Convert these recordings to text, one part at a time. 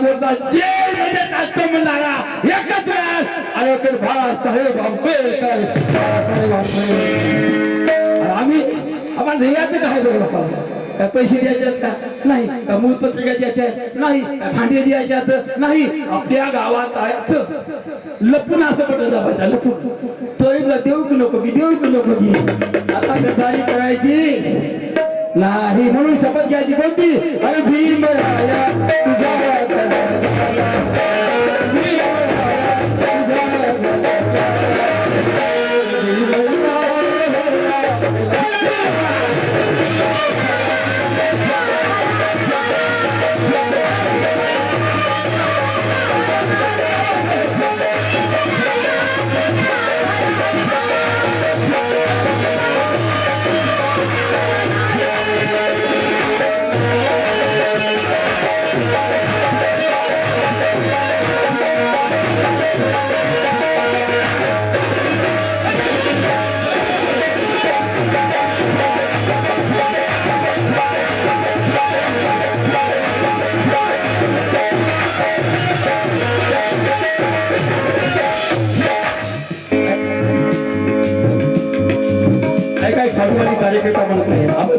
भागवता जेलमध्ये टाकतो म्हणणारा एकच वेळ. बाळासाहेब आंबेडकर बाळासाहेब आंबेडकर. आम्ही आम्हाला ध्येयाचं काय बरं पैसे द्यायचे का? नाही. का मूळ पत्रिका द्यायच्या नाही. का भांडे द्यायचे आहेत? नाही. आपल्या गावात आहे असं. लपून असं लपून. देऊ की नको की देऊ की नको की. आता गद्दारी करायची. नाही म्हणून शपथ घ्यायची कोणती? अरे भीम राया तुझ्या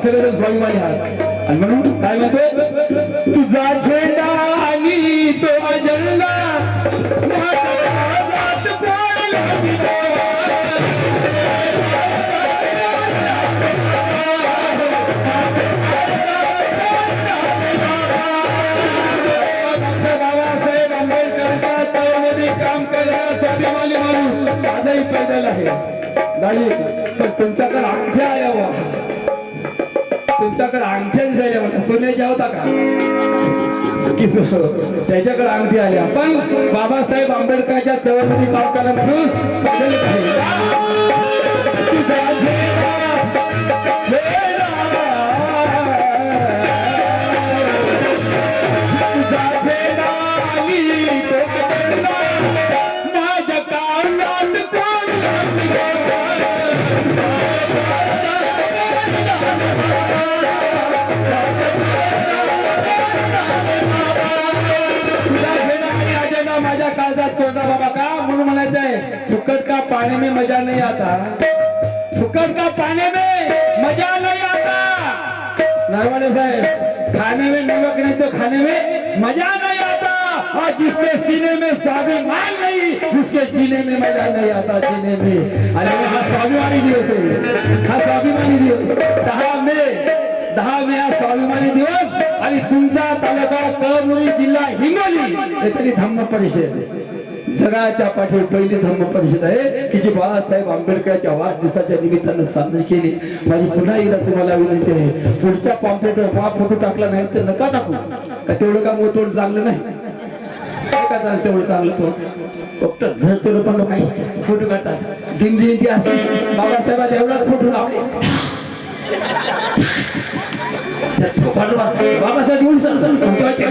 सगळेजण स्वाभिमानी आहात आणि म्हणून काय म्हणतोय? तुझा झेंडा आणि तो काम माणूस आजही पैदल आहे. नाही पण तुमच्याकडे अंगठ्या यावा तुमच्याकडे अंगठ्या दिसायला होत्या सोन्याच्या होता का? त्याच्याकडे अंगठी आल्या पण बाबासाहेब आंबेडकरच्या चळवळीमध्ये काम माणूस फुकट में मजा नहीं आता। फुकट का पानी में मजा नहीं आता। नरवाड़े साहब खाने में नमक नहीं तो खाने में मजा नहीं आता। और जिसके सीने में स्वाभिमान नहीं उसके जीने में मजा नहीं आता जीने में। अरे हा स्वाभिमानी दिवस आहे हा स्वाभिमानी दिवस। दहा मे दहा मे हा स्वाभिमानी दिवस। आणि तुमचा तालुका कळमुरी जिल्हा हिंगोली येथील धम्म परिषद जगाच्या पाठीवर पहिली धर्म परिषद आहे की जी बाळासाहेब आंबेडकरच्या वाढदिवसाच्या निमित्तानं साजरी केली. माझी पुन्हा एकदा तुम्हाला विनंती आहे पुढच्या पॉम्पलेटवर वा फोटो टाकला नाही तर नका टाकू. का तेवढं का तोड चांगलं नाही? काय का चांगलं तेवढं चांगलं फक्त झरतो पण काही फोटो काढतात. भीमजयंती असते बाबासाहेबांचा एवढाच फोटो लावले. बाबासाहेब येऊन सण सण म्हणतोय.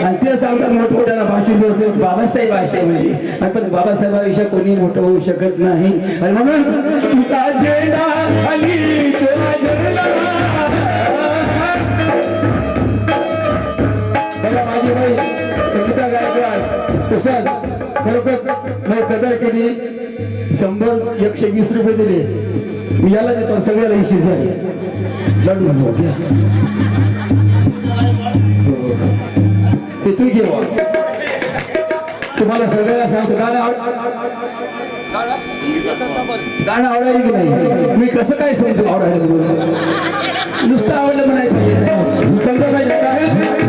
आणि ते सांगतात मोठमोठ्याला भाषण बोलतो बाबासाहेब असे म्हणजे आणि पण बाबासाहेबाविषयी कोणी मोठं होऊ शकत नाही आणि म्हणून तुझा झेंडा आणि तुझा माझी बाई संगीता गायकवाड कुशल खरोखर मी कदर केली शंभर एकशे वीस रुपये दिले मी याला देतो सगळ्याला इशी झाली लढू नको घ्या ते तू घेवा तुम्हाला सगळ्याला सांगतो गाणं आवड गाणं आवडायला की नाही? मी कसं काय समजू? आवडायला नुसतं आवडलं म्हणायचं. सगळं पाहिजे काय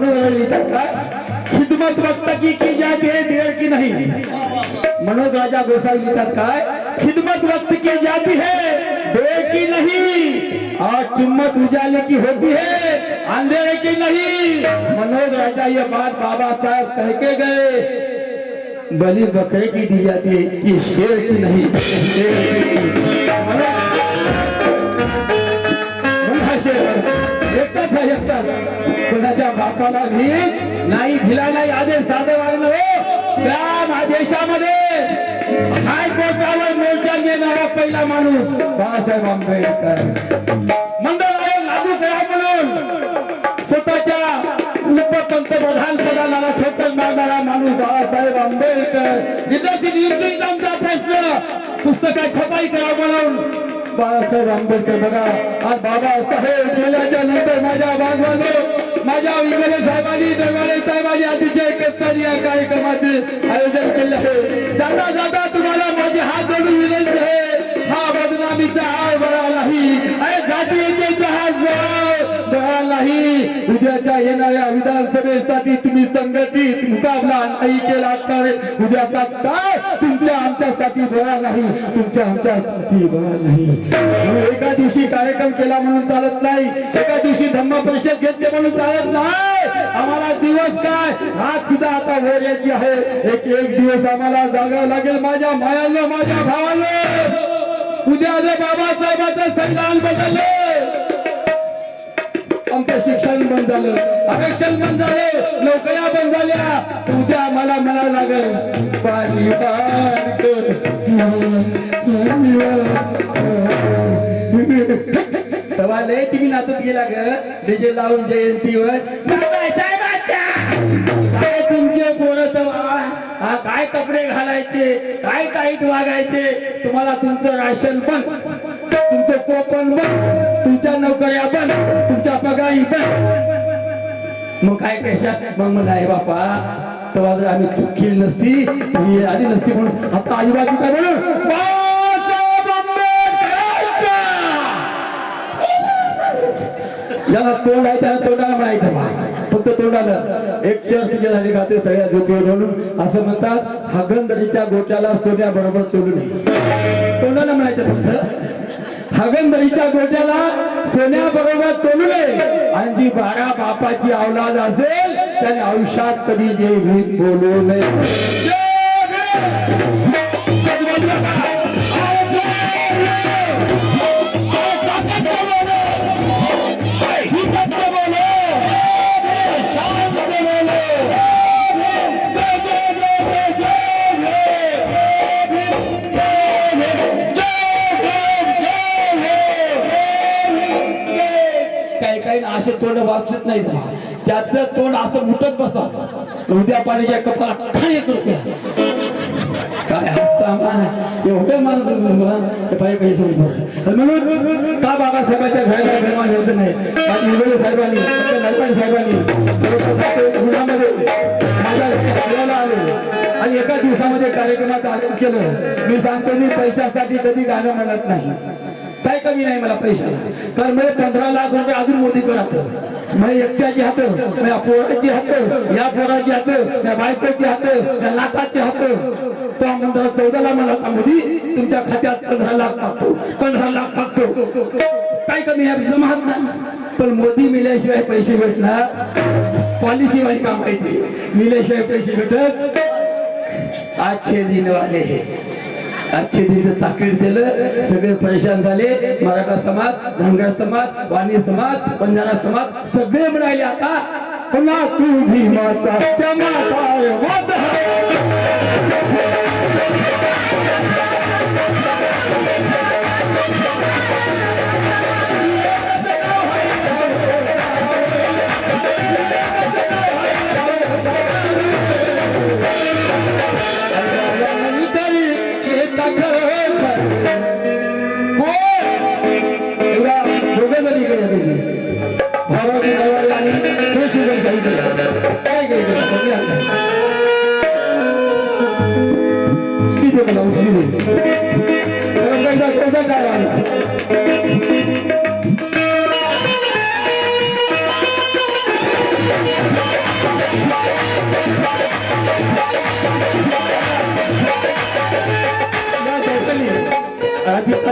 म्हणून लिहितात खिदमत वक्त की की जाती है देर की नहीं। मनोज राजा गोसाई लिहितात काय खिदमत वक्त की जाती है, देर की नहीं, और किम्मत उजाले की होती है, अंधेरे की नहीं। मनोज राजा ये बात बाबा साहब कह के गए, बलि बकरे की दी जाती है, ये शेर की नहीं। शेर की। कोणाच्या बापाला भीत नाही भिलाला आदेश साधे वागणं हो. ग्राम आदेशामध्ये हायकोर्टावर मोर्चा घेणारा पहिला माणूस बाळासाहेब आंबेडकर. मंडळ आयोग लागू करा म्हणून स्वतःच्या उपपंतप्रधान पदाला ठोकर मारणारा माणूस बाळासाहेब आंबेडकर. विद्यार्थी नियुक्तीचा प्रश्न पुस्तकात छपाई करा म्हणून. बाळासाहेब आंबेडकर बघा आज बाबासाहेब गेल्याच्यानंतर माझ्या बाजवानो माझ्या विमले साहेबांनी निर्मले साहेबांनी अतिशय कष्टाने या कार्यक्रमाचे आयोजन केले आहे. जाता जाता तुम्हाला माझे हात जोडून विनंती आहे. हा बदनामीचा आळ बरा उद्याच्या येणाऱ्या विधानसभेसाठी तुम्ही संघटित मुकाबला नाही केला तर उद्याचा काय तुमच्या आमच्यासाठी बरा नाही. तुमच्या आमच्यासाठी बरा नाही. एका दिवशी कार्यक्रम केला म्हणून चालत नाही. एका दिवशी धम्म परिषद घेतले म्हणून चालत नाही. आम्हाला दिवस काय? रात सुद्धा आता वर यायची आहे. एक एक दिवस आम्हाला जागावं लागेल माझ्या मायानं माझ्या भावाने. उद्या जर बाबासाहेबांचं संविधान बदललं आमचं शिक्षण बंद झालं. आरक्षण बंद झालं. नोकऱ्या बंद झाल्या. तुमच्या उद्या आम्हाला म्हणावं लागल सवाल तुम्ही नाचत गेला ग. डीजे लावून जयंतीवर. तुमचे पोरं हा, काय कपडे घालायचे? काय टाईट वागायचे? तुम्हाला तुमचं राशन पण तुमचं कोपन पण तुमच्या नोकऱ्या बंद तुमच्या पगारी बंद मग काय कशात? मग म्हणाय बापा तेव्हा जर आम्ही चूक केली नसती तर ही आली नसती म्हणून आता आजूबाजू काय म्हणून? ज्याला तोंड आहे त्याला तोंडाला म्हणायचं बा. फक्त तोंडाला. एक शहर तुझ्या झाली खाते सगळ्या ज्योतीवर म्हणून असं म्हणतात हागंदरीच्या गोट्याला सोन्या बरोबर चोलू नये. तोंडाला म्हणायचं फक्त हागंदरीच्या गोट्याला सोन्या बरोबर आणि जी बारा बापाची औलाद असेल त्याने आयुष्यात कधी जे बोलू नये. उद्या पाण्याच्या कपाला ठाणे रुपया काय हसता एवढं माणूस पाहिजे काही सोडून म्हणून का बाबासाहेबांच्या घराला निर्माण होत नाही? माझी इंगळे साहेबांनी नरपाणी साहेबांनी गुणामध्ये माझ्या आले. आणि एका दिवसामध्ये कार्यक्रमाचं आयोजन केलं. मी सांगतो मी पैशासाठी कधी गाणं म्हणत नाही. काय कमी नाही मला पैशाला कारण मी पंधरा लाख रुपये अजून मोदी करत मी एकट्याची हात मी पोराची हात या पोराची हात या बायकोची हात या लाखाची हात. तो म्हणतो चौदाला मला आता मोदी तुमच्या खात्यात पंधरा लाख टाकतो पंधरा लाख टाकतो काय कमी आहे? जमात नाही. पण मोदी मिल्याशिवाय पैसे भेटणार. पॉलिसी माहिती का माहिती मिल्याशिवाय पैसे भेटत आजचे दिन वाले हे. आजचे दिन चाकरी दिलं सगळे परेशान झाले. मराठा समाज धनगर समाज वाणी समाज बंजारा समाज सगळे म्हणाले आता पुन्हा तू भीमाचा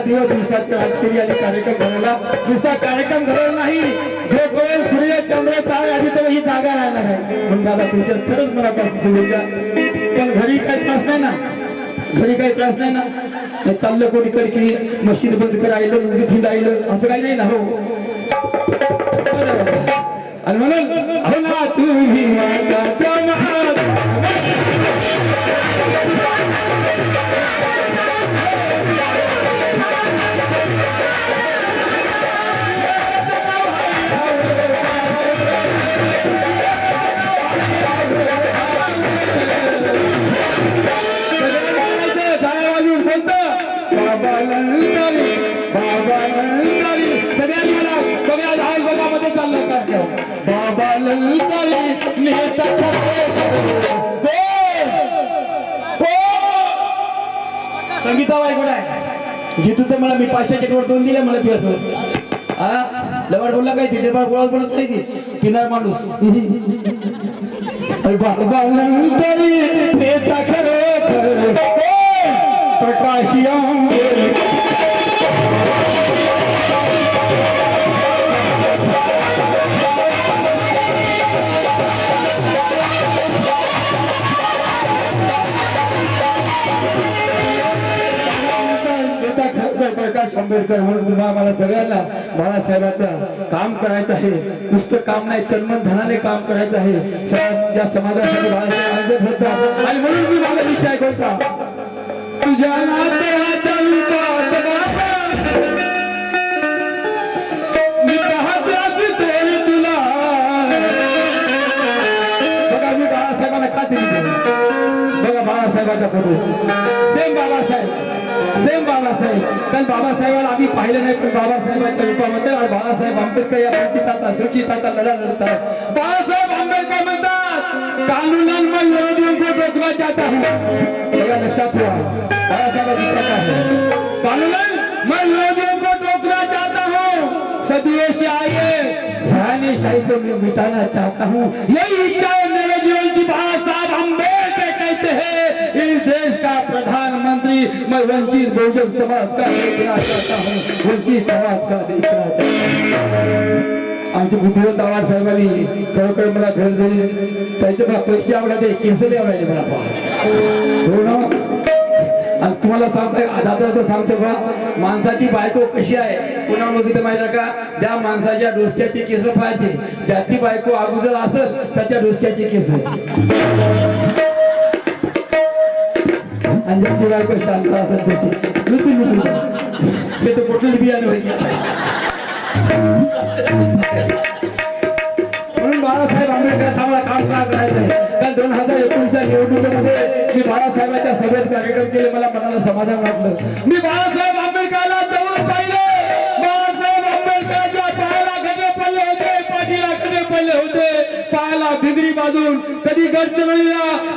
दिवस दिवसाचे राजकीय आणि कार्यक्रम करायला दुसरा कार्यक्रम करायला नाही. जो सूर्य चंद्र तारे आधी तर ही जागा राहणार आहे म्हणून दादा तुमच्या खरंच मनापासून शुभेच्छा पण घरी काही त्रास नाही ना. घरी काही त्रास नाही ना. चाललं कोणीकडे की मशीन बंद करायला मुंगी राहिलं असं काही नाही ना हो. आणि म्हणून अहो ना तुम्ही माझा संगीता बायकोड आहे? जिथू तर मला मी पाचशेचे नोट दोन दिले मला तुझ्यासोबत. हा? लवाड बोलला काय तिथे पण गोळा बोलत नाही ती. पिणार माणूस. नेता खरोखर. कोण? प्रकाश आंबेडकर. प्रकाश आंबेडकर म्हणून पुन्हा आम्हाला सगळ्यांना बाळासाहेबांचं काम करायचं आहे. नुसतं काम नाही तन्मन धनाने काम करायचं आहे. या समाजासाठी बाळासाहेब आंबेडकर होता. आणि म्हणून मी माझा विचार करता. तुझ्या नात्याच्या photo. Same Babasaheb same Babasaheb कारण बाबासाहेबाला आम्ही पाहिलं नाही, पण बाबासाहेबांच्या रूपामध्ये आणि बाळासाहेब आंबेडकर या वंचिताचा शोषिताचा लढा लढतात. बाळासाहेब आंबेडकर म्हणतात कानूनन विरोधियों को रोकना चाहता हूँ बघा, लक्षात ठेवा. बाळासाहेबांची इच्छा आहे? कानूनन मैं विरोधियों को रोकना चाहता हूँ. सदियों से आए ध्यानशाही को मैं मिटाना चाहता हूँ. यही इच्छा है मेरे जीवन की बात साहब अंबेडकर कहते हैं, इस देश का प्रधानमंत्री मैं वंचित बहुजन समाज का देखना चाहता हूँ। वंचित समाज का देखना चाहता हूँ आमचे बुद्धिवंत दावार साहेबांनी खरोखर मला घर दिली. त्याचे मला पैसे आवडायचे केस आवडायचे मला हो ना? आणि तुम्हाला सांगतोय दादा सांगतो बा माणसाची बायको कशी आहे? पुन्हा बघितलं माहिती का? ज्या माणसाच्या डोसक्याचे केस पाहायचे ज्याची बायको अगोदर असेल त्याच्या डोसक्याचे केस आणि ज्याची बायको शांत असत तशी लुचू लुचू हे तर कुठलं बियाणे होईल. म्हणून बाळासाहेब आंबेडकर आम्हाला काम का करायचं? काल दोन हजार एकोणीसच्या निवडणुकीमध्ये मी बाळासाहेबांच्या सभेत कार्यक्रम केले मला मनाला समाधान वाटलं. मी बाळासाहेब आंबेडकरला जवळ पाहिले. बाळासाहेब आंबेडकरच्या पायाला खडे पडले होते पाठीला खडे पडले होते. पायाला भिगरी बाजून कधी गडचिरोलीला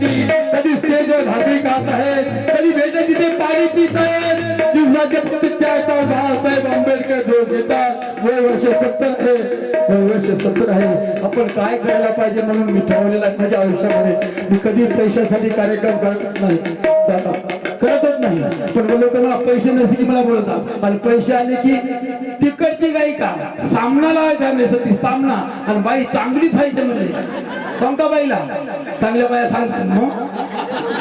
हक्कासाठी कधी स्टेजवर भाकरी खात आहे कधी भेटे तिथे पाणी पित आहे दिवसाचे फक्त चार तास बाळासाहेब आंबेडकर झोप घेतात वय वर्ष सत्तर आहे वय वर्ष सत्तर आहे आपण काय करायला पाहिजे म्हणून मी ठरवलेला माझ्या आयुष्यामध्ये मी कधी पैशासाठी कार्यक्रम करत नाही करतच नाही पण लोक मला पैसे नसले की मला बोलतात आणि पैसे आले की तिकडची गायिका सामना लावायचा नाही सती सामना आणि बाई चांगली पाहिजे म्हणजे सांग का बाईला? चांगल्या बाया सांग.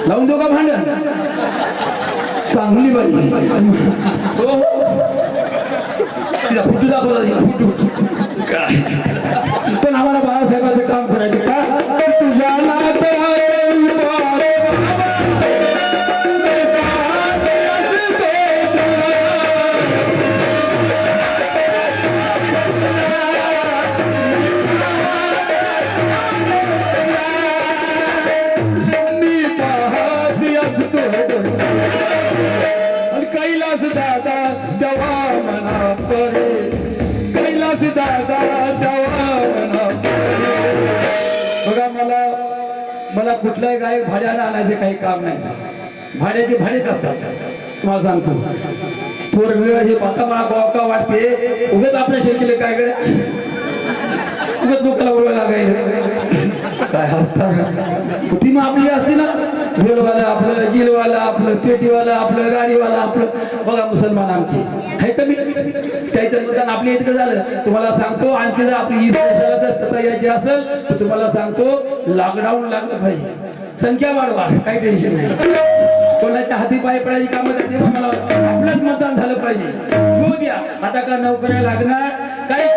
लावून देऊ का भांडण? चांगली बाई. हो तिला फुटू दाखवला तिला फुटू पण आम्हाला मला कुठलाही गायक भाड्याला आणायचे काही काम नाही. भाड्याचे भाडेच असतात. तुम्हाला सांगतो. पोरग हे पाता मला गोका वाटते. उगत आपल्या शेतीले काय करे उगत लोकांना बोलायला लागायला काय हसता मग आपली असते ना. ढोलवाला आपलं जिलवाला आपलं पेटीवाला आपलं गाडीवाला आपलं बघा मुसलमान आमची. हे कमी त्याचं मतदान आपल्या इतकं झालं. तुम्हाला सांगतो आणखी जर आपली ईद सत्ता यायची असेल तर तुम्हाला सांगतो लॉकडाऊन लागलं पाहिजे. संख्या वाढवा काही टेन्शन नाही. कोणाच्या हाती पाय पडायची कामं करते मला आपलंच मतदान झालं पाहिजे. आता का नोकऱ्या लागणार? काही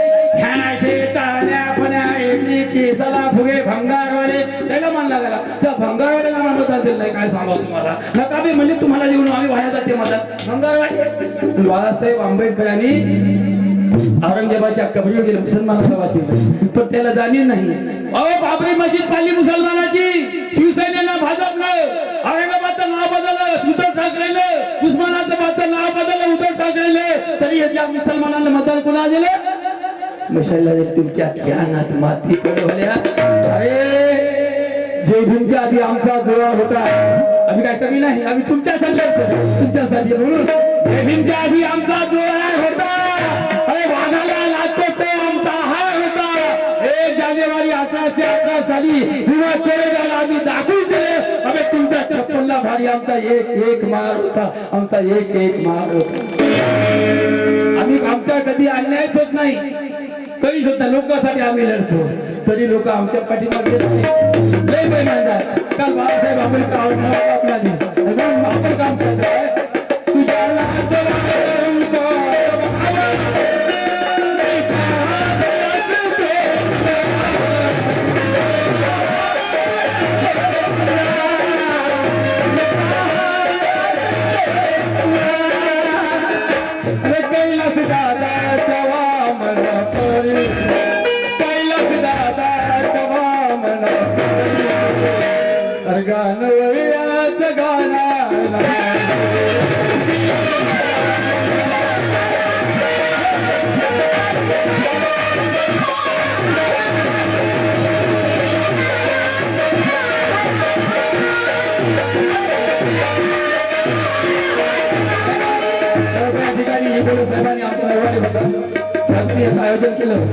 केसाला फुगे भंगारवाले. त्याला मान लागला त्या भंगारवाल्याला मला मतदान दिलं नाही काय सांगा तुम्हाला? नका मी म्हणजे तुम्हाला येऊन आम्ही वाया जाते मतदान भंगारवाले. बाळासाहेब आंबेडकरांनी औरंगजेबाच्या कबरीवर गेले मुसलमानाचा वाचले पण त्याला जाणीव नाही. अहो बाबरी मशीद पाडली मुसलमानाची. शिवसेनेनं भाजपनं औरंगाबादचं नाव बदललं उद्धव ठाकरेनं उस्मानाबादचं नाव बदललं उद्धव ठाकरेनं. तरी या मुसलमानांना मतदान कुणा दिलं? मशाला तुमच्या ध्यानात माती पडवल्या अरे जय आधी आमचा जोडा होता. आम्ही काय कमी नाही आम्ही तुमच्यासाठी लढतो. तुमच्यासाठी म्हणून. जय आधी आमचा जोडा होता. अरे वाघाला लागतो आमचा हा होता. एक जानेवारी अठराशे अकरा साली विमा कोरेगावला आम्ही दाखवून दिले. आम्ही तुमच्या छप्पनला भारी आमचा एक एक मार होता. आमचा एक एक मार होता. आमच्या कधी अन्यायच होत नाही. कधीच होत नाही लोकांसाठी आम्ही लढतो. तरी लोक आमच्या पाठीमागे येत नाही. लय महिन्यात काल बाळासाहेब आंबेडकर आपल्याला आपण काम करतोय दादा चवा मन परी कैलास दादा चवा मन परी गाणं वळ्याचं गाणं त्या ठिकाणी साहेबांनी आमचं याचं आयोजन केलं.